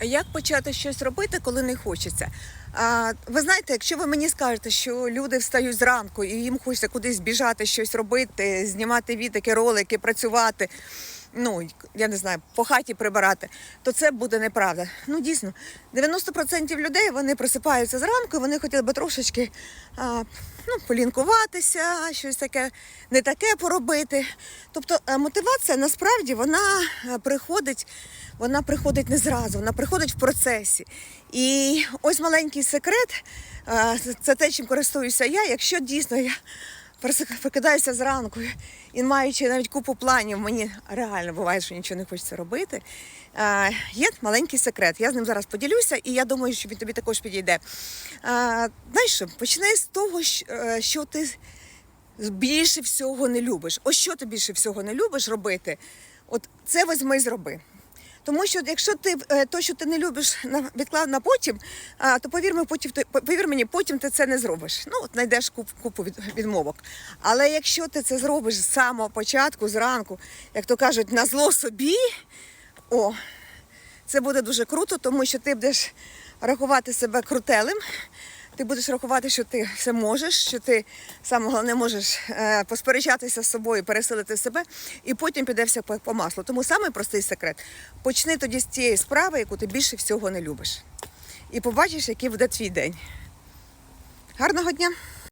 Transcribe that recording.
Як почати щось робити, коли не хочеться? А, ви знаєте, якщо ви мені скажете, що люди встають зранку і їм хочеться кудись біжати, щось робити, знімати відеки, ролики, працювати, ну я не знаю, по хаті прибирати, то це буде неправда. Ну дійсно, 90% людей вони просипаються зранку, вони хотіли би трошечки а, ну, полінкуватися, щось таке не таке поробити. Тобто е, мотивація насправді вона е, приходить, вона приходить не зразу, вона приходить в процесі. І ось маленький секрет, е, це те, чим користуюся я. Якщо дійсно я прокидаюся зранку і маючи навіть купу планів, мені реально буває, що нічого не хочеться робити. е, Є маленький секрет. Я з ним зараз поділюся, і я думаю, що він тобі також підійде. Е, Знаєш, почни з того, е, що ти більше всього не любиш. Ось що ти більше всього не любиш робити, от це візьми і зроби. Тому що якщо ти е, то, що ти не любиш, відклав на потім, то повір мені, потім повір мені, потім ти це не зробиш. Ну от знайдеш куп, купу від, відмовок. Але якщо ти це зробиш з самого початку, зранку, як то кажуть, на зло собі, о, це буде дуже круто, тому що ти будеш рахувати себе крутелем. Ти будеш рахувати, що ти все можеш, що ти саме головне можеш е, посперечатися з собою, пересилити себе, і потім піде все по, маслу. Тому самий простий секрет: почни тоді з тієї справи, яку ти більше всього не любиш. І побачиш, який буде твій день. Гарного дня!